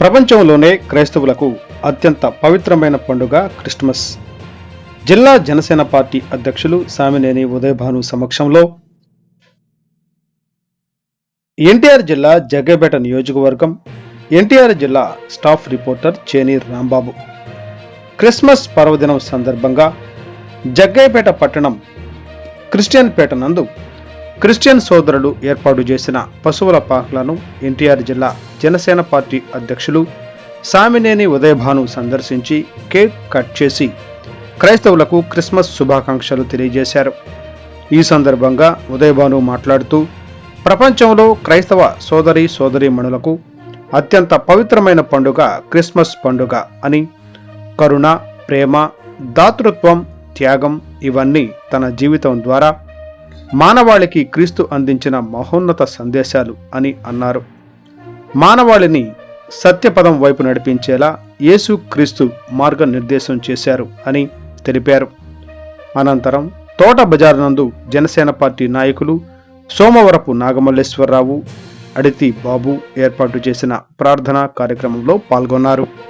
ప్రపంచంలోనే క్రైస్తవులకు అత్యంత పవిత్రమైన పండుగ క్రిస్మస్. జిల్లా జనసేన పార్టీ అధ్యక్షులు సామినేని ఉదయభాను సమక్షంలో ఎన్టీఆర్ జిల్లా జగ్గేపేట నియోజకవర్గం ఎన్టీఆర్ జిల్లా staff reporter Cheni Rambabu. Christmas పర్వదినం సందర్భంగా జగ్గైపేట పట్టణం క్రిస్టియన్ పేట నందు క్రిస్టియన్ సోదరులు ఏర్పాటు చేసిన పశువుల పార్కులను ఎన్టీఆర్ జిల్లా జనసేన పార్టీ అధ్యక్షులు సామినేని ఉదయభాను సందర్శించి కేక్ కట్ చేసి క్రైస్తవులకు క్రిస్మస్ శుభాకాంక్షలు తెలియజేశారు. ఈ సందర్భంగా ఉదయభాను మాట్లాడుతూ ప్రపంచంలో క్రైస్తవ సోదరి సోదరీమణులకు అత్యంత పవిత్రమైన పండుగ క్రిస్మస్ పండుగ అని కరుణ ప్రేమ దాతృత్వం త్యాగం ఇవన్నీ తన జీవితం ద్వారా మానవాళికి క్రీస్తు అందించిన మహోన్నత సందేశాలు అని అన్నారు. మానవాళిని సత్యపదం వైపు నడిపించేలా యేసు క్రీస్తు మార్గనిర్దేశం చేశారు అని తెలిపారు. అనంతరం తోట బజార్ నందు జనసేన పార్టీ నాయకులు సోమవరపు నాగమల్లేశ్వరరావు అడితి బాబు ఏర్పాటు చేసిన ప్రార్థనా కార్యక్రమంలో పాల్గొన్నారు.